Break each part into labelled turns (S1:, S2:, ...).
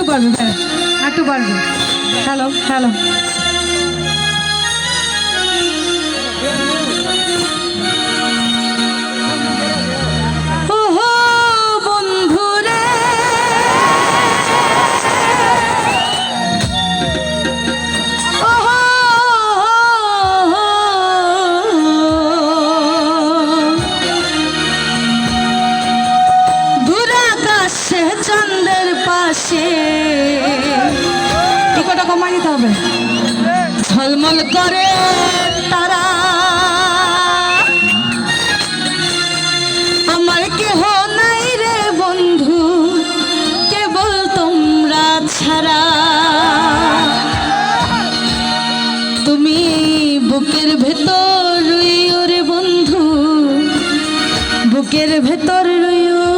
S1: একটু পারবে একটু পারবে হ্যালো হ্যালো। হবে। ঝলমল করে তারা। কেহ নাই রে বন্ধু, কেবল তোমরা ছাড়া। তুমি বুকের ভেতর রইও বন্ধু, বুকের ভেতর রইও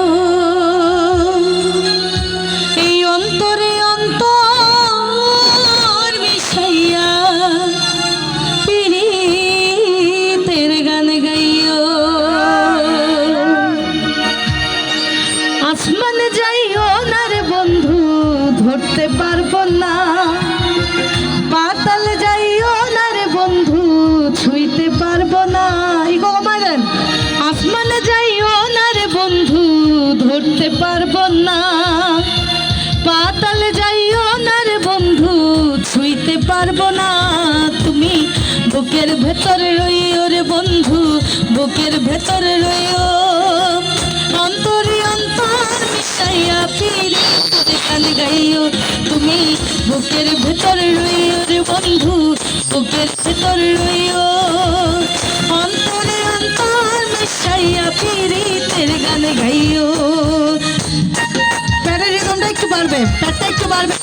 S1: ধরতে পারব না। পাতালে যাইও না রে বন্ধু, ছুঁইতে পারব না তুমি। বুকের ভেতরে রইও রে বন্ধু, বুকের ভেতরে রইও। অন্তরে অন্তর মিশাইয়া ফিরে গান গাইও তুমি। বুকের ভেতরে রইও রে বন্ধু, বুকের ভেতরে রইও। প্যাটটা একটু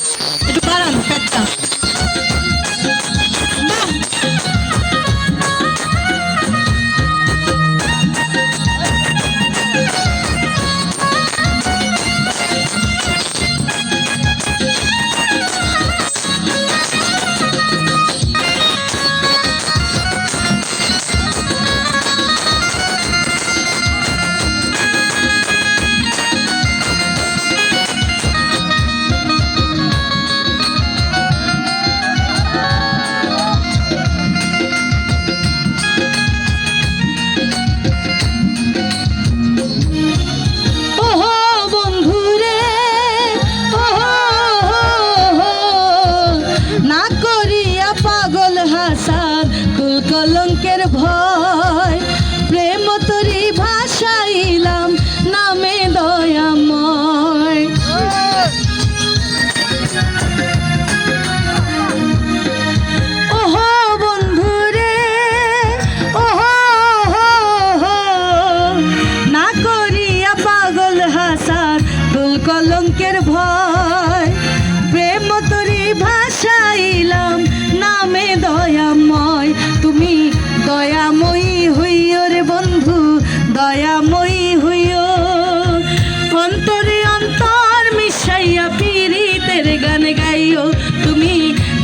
S1: গান গাইও তুমি।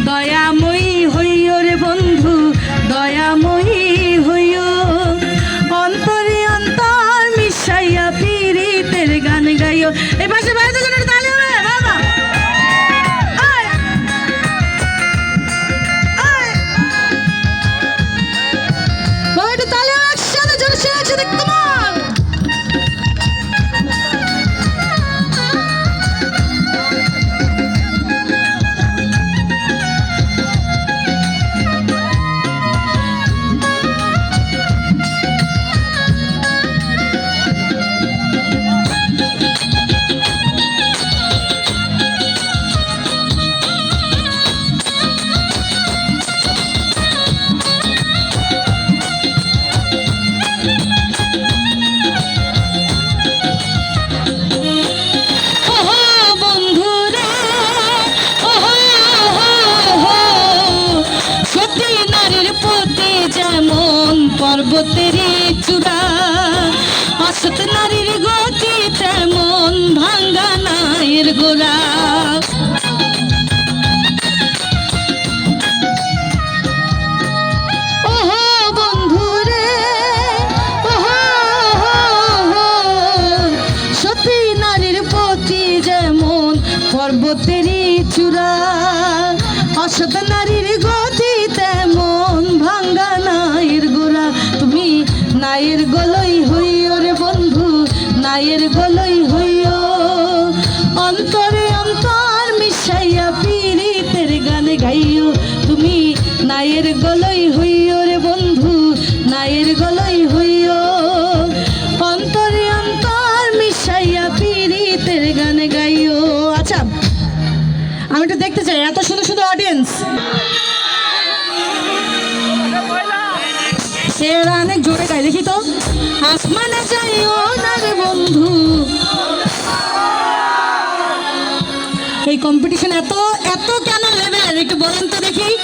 S1: দয়াময়ী হইও রে বন্ধু, দয়াময়ী হইও। অন্তরে অন্তর মিশাইয়া পিরিতের গান গাইও। এ পাশে বাড়িতে পর্বতেরই চূড়া অসত নারীর গতি তেমন ভাঙ্গা নাইয়ের গোড়া। ওহো বন্ধুরে সতী নারীর প্রতি যেমন পর্বত চূড়া, অসৎ নারীর গতিতে নায়ের গলই হইও রে বন্ধু, নায়ের গলই হইও। অন্তরে অন্তর মিশাইয়া পীড়িতের গানে গাইও। তুমি নায়ের গলই হইও রে বন্ধু, নায়ের গলই হইও। অন্তরে অন্তর মিশাইয়া পীড়িতের গানে গাইও। আচ্ছা আমি একটু দেখতে চাই, এত সুন্দর দেখি তো আসমানে বন্ধু। এই কম্পিটিশন এত এত কেন লেভেল একটু বলেন তো দেখি।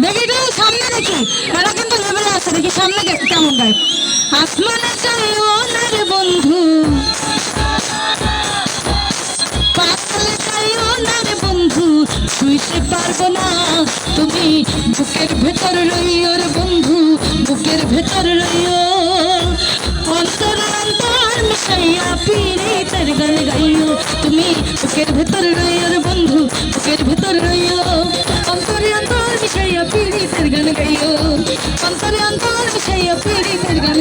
S1: দেখি সামনে দেখি। এরা কিন্তু লেভেলে আছে, দেখি সামনে কে- কেমন গায় আসমানে না রে বন্ধু। পাতালে যাইও না রে বন্ধু। শুইতে পারব না তুমি বুকের ভেতর রইও বন্ধু, বুকের ভেতর রইও গান গাইও। তুমি বুকের ভেতর রইও বন্ধু, বুকের ভেতর রইও অন্তরে অন্তর মিশাইয়া পীড়িতের গান গাইও। অন্তরে অন্তর মিশাইয়া পীড়িতের গান